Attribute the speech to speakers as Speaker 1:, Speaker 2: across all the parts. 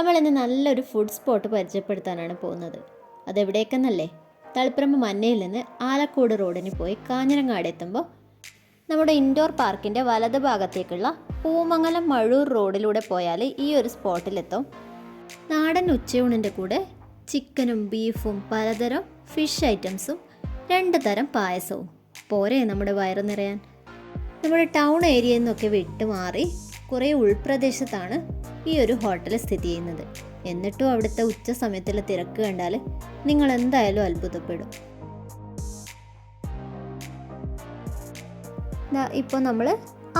Speaker 1: നമ്മൾ ഇന്ന് നല്ലൊരു ഫുഡ് സ്പോട്ട് പരിചയപ്പെടുത്താനാണ് പോകുന്നത്. അതെവിടേക്കെന്നല്ലേ? തളിപ്പറമ്പ് മന്നയിൽ നിന്ന് ആലക്കോട് റോഡിന് പോയി കാഞ്ഞിരങ്ങാട് എത്തുമ്പോൾ നമ്മുടെ ഇൻഡോർ പാർക്കിന്റെ വലത് ഭാഗത്തേക്കുള്ള പൂമംഗലം മഴൂർ റോഡിലൂടെ പോയാൽ ഈ ഒരു സ്പോട്ടിലെത്തും. നാടൻ ഉച്ചയൂണിന്റെ കൂടെ ചിക്കനും ബീഫും പലതരം ഫിഷ് ഐറ്റംസും രണ്ട് തരം പായസവും. പോരെ നമ്മുടെ വയറ് നിറയാൻ. നമ്മുടെ ടൗൺ ഏരിയയിൽ നിന്നൊക്കെ വിട്ടുമാറി കുറേ ഉൾപ്രദേശത്താണ് ഈ ഒരു ഹോട്ടൽ സ്ഥിതി ചെയ്യുന്നത്. എന്നിട്ടും അവിടുത്തെ ഉച്ച സമയത്തുള്ള തിരക്ക് കണ്ടാൽ നിങ്ങൾ എന്തായാലും അത്ഭുതപ്പെടും ഇപ്പോൾ നമ്മൾ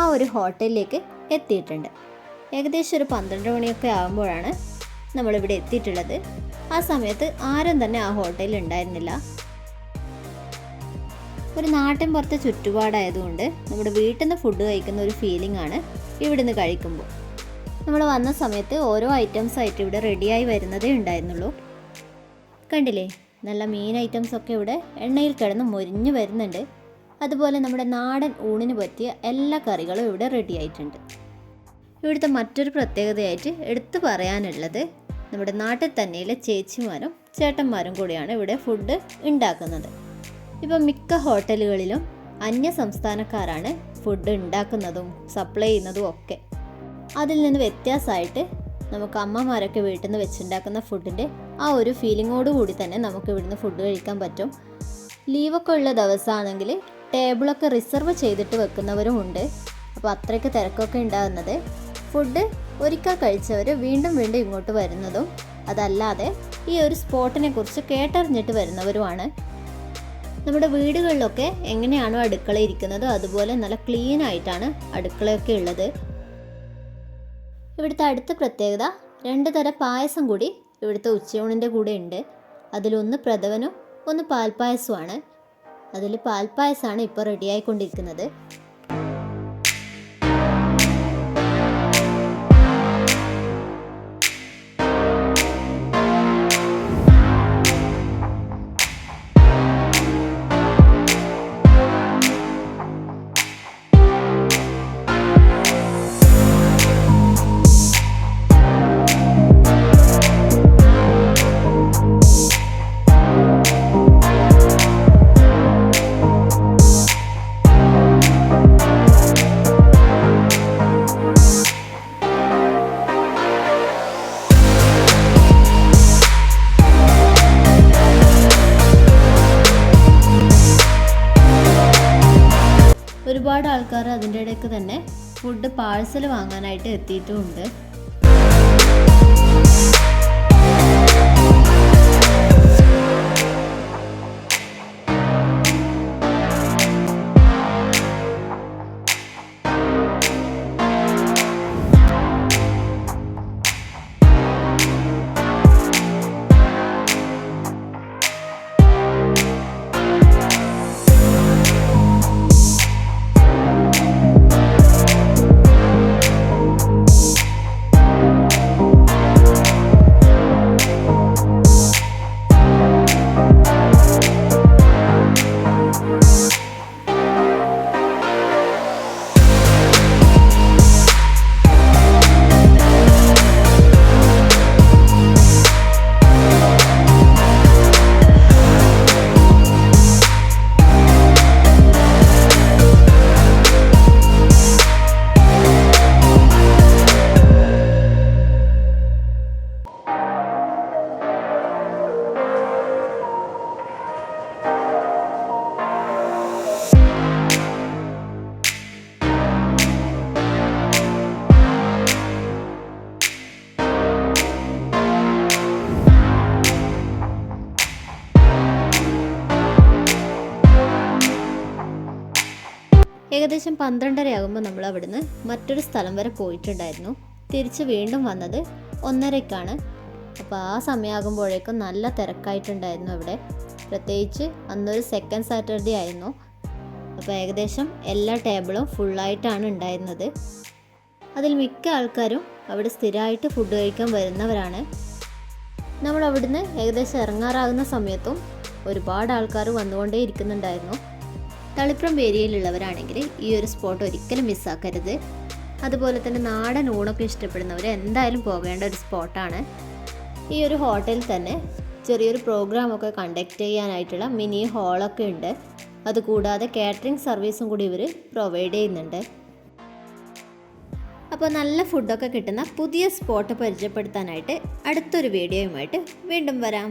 Speaker 1: ആ ഒരു ഹോട്ടലിലേക്ക് എത്തിയിട്ടുണ്ട്. ഏകദേശം ഒരു പന്ത്രണ്ട് മണിയൊക്കെ ആകുമ്പോഴാണ് നമ്മളിവിടെ എത്തിയിട്ടുള്ളത്. ആ സമയത്ത് ആരും തന്നെ ആ ഹോട്ടലിൽ ഉണ്ടായിരുന്നില്ല. ഒരു നാട്ടിൻ പുറത്തെ ചുറ്റുപാടായതുകൊണ്ട് നമ്മുടെ വീട്ടിൽ നിന്ന് ഫുഡ് കഴിക്കുന്ന ഒരു ഫീലിംഗ് ആണ് ഇവിടുന്ന് കഴിക്കുമ്പോൾ. നമ്മൾ വന്ന സമയത്ത് ഓരോ ഐറ്റംസ് ആയിട്ട് ഇവിടെ റെഡിയായി വരുന്നതേ ഉണ്ടായിരുന്നുള്ളൂ. കണ്ടില്ലേ? നല്ല മീൻ ഐറ്റംസ് ഒക്കെ ഇവിടെ എണ്ണയിൽ കിടന്ന് മൊരിഞ്ഞു വരുന്നുണ്ട്. അതുപോലെ നമ്മുടെ നാടൻ ഊണിന് പറ്റിയ എല്ലാ കറികളും ഇവിടെ റെഡി ആയിട്ടുണ്ട്. ഇവിടുത്തെ മറ്റൊരു പ്രത്യേകതയായിട്ട് എടുത്തു പറയാനുള്ളത് നമ്മുടെ നാട്ടിൽ തന്നെയിലെ ചേച്ചിമാരും ചേട്ടന്മാരും കൂടിയാണ് ഇവിടെ ഫുഡ് ഉണ്ടാക്കുന്നത്. ഇപ്പം മിക്ക ഹോട്ടലുകളിലും അന്യ സംസ്ഥാനക്കാരാണ് ഫുഡ് ഉണ്ടാക്കുന്നതും സപ്ലൈ ചെയ്യുന്നതും ഒക്കെ. അതിൽ നിന്ന് വ്യത്യാസമായിട്ട് നമുക്ക് അമ്മമാരൊക്കെ വീട്ടിൽ നിന്ന് വെച്ചുണ്ടാക്കുന്ന ഫുഡിന്റെ ആ ഒരു ഫീലിങ്ങോട് കൂടി തന്നെ നമുക്ക് ഇവിടുന്ന് ഫുഡ് കഴിക്കാൻ പറ്റും. ലീവൊക്കെ ഉള്ള ദിവസമാണെങ്കിൽ ടേബിളൊക്കെ റിസർവ് ചെയ്തിട്ട് വെക്കുന്നവരും ഉണ്ട്. അപ്പോൾ അത്രയ്ക്ക് തിരക്കൊക്കെ ഉണ്ടാകുന്നത്. ഫുഡ് ഒരിക്കൽ കഴിച്ചവർ വീണ്ടും വീണ്ടും ഇങ്ങോട്ട് വരുന്നതും അതല്ലാതെ ഈ ഒരു സ്പോട്ടിനെ കുറിച്ച് കേട്ടറിഞ്ഞിട്ട് വരുന്നവരുമാണ്. നമ്മുടെ വീടുകളിലൊക്കെ എങ്ങനെയാണോ അടുക്കള ഇരിക്കുന്നത് അതുപോലെ നല്ല ക്ലീൻ ആയിട്ടാണ് അടുക്കളയൊക്കെ ഉള്ളത്. ഇവിടുത്തെ അടുത്ത പ്രത്യേകത രണ്ട് തരം പായസം കൂടി ഇവിടുത്തെ ഉച്ചയൂണിന്റെ കൂടെ ഉണ്ട്. അതിലൊന്ന് പ്രഥവനും ഒന്ന് പാൽപ്പായസവുമാണ് അതിൽ പാൽപ്പായസമാണ് ഇപ്പോൾ റെഡിയായിക്കൊണ്ടിരിക്കുന്നത് ഒരുപാട് ആൾക്കാർ അതിന്റെ ഇടയ്ക്ക് തന്നെ ഫുഡ് പാഴ്സൽ വാങ്ങാനായിട്ട് എത്തിയിട്ടുമുണ്ട്. ഏകദേശം പന്ത്രണ്ടരയാകുമ്പോൾ നമ്മൾ അവിടുന്ന് മറ്റൊരു സ്ഥലം വരെ പോയിട്ടുണ്ടായിരുന്നു. തിരിച്ച് വീണ്ടും വന്നത് ഒന്നരക്കാണ്. അപ്പോൾ ആ സമയമാകുമ്പോഴേക്കും നല്ല തിരക്കായിട്ടുണ്ടായിരുന്നു അവിടെ. പ്രത്യേകിച്ച് അന്നൊരു സെക്കൻഡ് സാറ്റർഡേ ആയിരുന്നു. അപ്പോൾ ഏകദേശം എല്ലാ ടേബിളും ഫുള്ളായിട്ടാണ് ഉണ്ടായിരുന്നത്. അതിൽ മിക്ക ആൾക്കാരും അവിടെ സ്ഥിരമായിട്ട് ഫുഡ് കഴിക്കാൻ വരുന്നവരാണ്. നമ്മൾ അവിടുന്ന് ഏകദേശം ഇറങ്ങാറാകുന്ന സമയത്തും ഒരുപാട് ആൾക്കാർ വന്നുകൊണ്ടേ ഇരിക്കുന്നുണ്ടായിരുന്നു തളിപ്പുറം ഏരിയയിലുള്ളവരാണെങ്കിൽ ഈ ഒരു സ്പോട്ട് ഒരിക്കലും മിസ്സാക്കരുത്. അതുപോലെ തന്നെ നാടൻ ഊണൊക്കെ ഇഷ്ടപ്പെടുന്നവർ എന്തായാലും പോകേണ്ട ഒരു സ്പോട്ടാണ്. ഈ ഒരു ഹോട്ടലിൽ തന്നെ ചെറിയൊരു പ്രോഗ്രാമൊക്കെ കണ്ടക്ട് ചെയ്യാനായിട്ടുള്ള മിനി ഹാളൊക്കെ ഉണ്ട്. അതുകൂടാതെ കാറ്ററിംഗ് സർവീസും കൂടി ഇവർ പ്രൊവൈഡ് ചെയ്യുന്നുണ്ട്. അപ്പോൾ നല്ല ഫുഡൊക്കെ കിട്ടുന്ന പുതിയ സ്പോട്ട് പരിചയപ്പെടുത്താനായിട്ട് അടുത്തൊരു വീഡിയോയുമായിട്ട് വീണ്ടും വരാം.